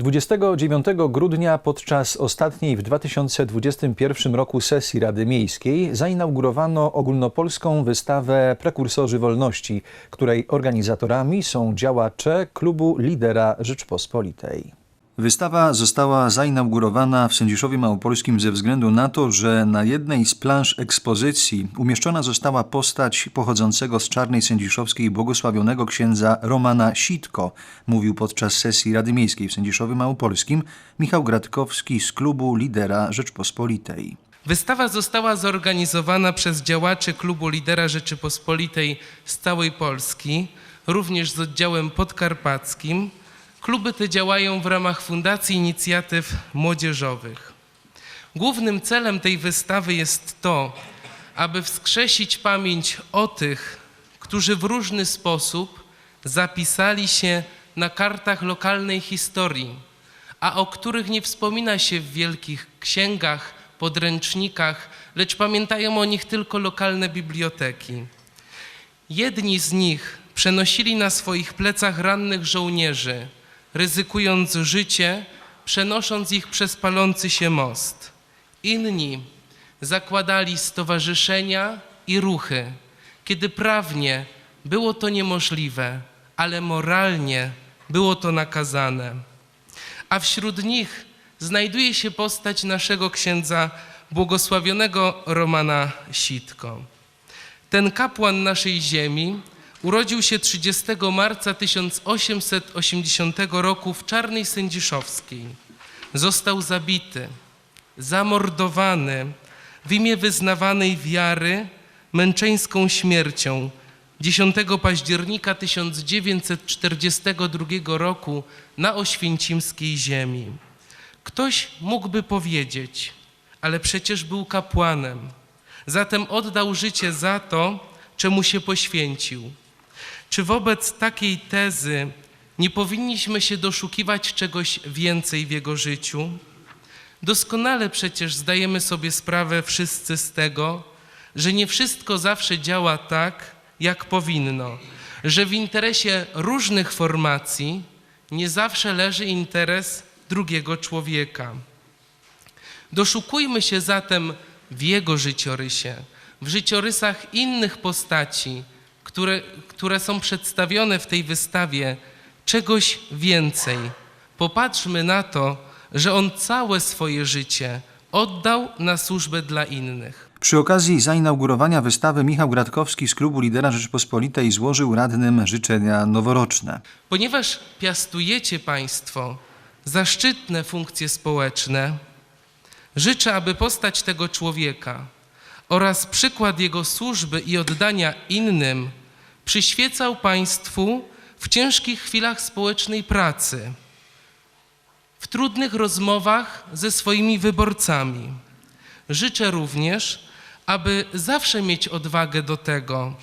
29 grudnia podczas ostatniej w 2021 roku sesji Rady Miejskiej zainaugurowano ogólnopolską wystawę Prekursorzy Wolności, której organizatorami są działacze klubu lidera Rzeczpospolitej. Wystawa została zainaugurowana w Sędziszowie Małopolskim ze względu na to, że na jednej z planż ekspozycji umieszczona została postać pochodzącego z Czarnej Sędziszowskiej błogosławionego księdza Romana Sitko, mówił podczas sesji Rady Miejskiej w Sędziszowie Małopolskim Michał Gratkowski z klubu lidera Rzeczpospolitej. Wystawa została zorganizowana przez działaczy klubu Lidera Rzeczypospolitej z całej Polski, również z oddziałem podkarpackim. Kluby te działają w ramach Fundacji Inicjatyw Młodzieżowych. Głównym celem tej wystawy jest to, aby wskrzesić pamięć o tych, którzy w różny sposób zapisali się na kartach lokalnej historii, a o których nie wspomina się w wielkich księgach, podręcznikach, lecz pamiętają o nich tylko lokalne biblioteki. Jedni z nich przenosili na swoich plecach rannych żołnierzy, ryzykując życie, przenosząc ich przez palący się most. Inni zakładali stowarzyszenia i ruchy, kiedy prawnie było to niemożliwe, ale moralnie było to nakazane. A wśród nich znajduje się postać naszego księdza błogosławionego Romana Sitko. Ten kapłan naszej ziemi urodził się 30 marca 1880 roku w Czarnej Sędziszowskiej. Został zabity, zamordowany w imię wyznawanej wiary męczeńską śmiercią 10 października 1942 roku na oświęcimskiej ziemi. Ktoś mógłby powiedzieć, ale przecież był kapłanem, zatem oddał życie za to, czemu się poświęcił. Czy wobec takiej tezy nie powinniśmy się doszukiwać czegoś więcej w jego życiu? Doskonale przecież zdajemy sobie sprawę wszyscy z tego, że nie wszystko zawsze działa tak, jak powinno, że w interesie różnych formacji nie zawsze leży interes drugiego człowieka. Doszukujmy się zatem w jego życiorysie, w życiorysach innych postaci, które, które są przedstawione w tej wystawie, czegoś więcej. Popatrzmy na to, że on całe swoje życie oddał na służbę dla innych. Przy okazji zainaugurowania wystawy Michał Gratkowski z klubu lidera Rzeczpospolitej złożył radnym życzenia noworoczne. Ponieważ piastujecie Państwo zaszczytne funkcje społeczne, życzę, aby postać tego człowieka oraz przykład jego służby i oddania innym przyświecał Państwu w ciężkich chwilach społecznej pracy, w trudnych rozmowach ze swoimi wyborcami. Życzę również, aby zawsze mieć odwagę do tego,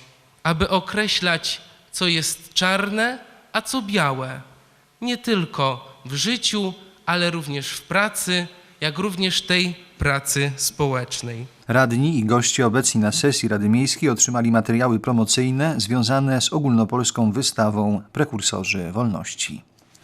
aby określać, co jest czarne, a co białe. Nie tylko w życiu, ale również w pracy, jak również tej pracy społecznej. Radni i goście obecni na sesji Rady Miejskiej otrzymali materiały promocyjne związane z ogólnopolską wystawą Prekursorzy Wolności.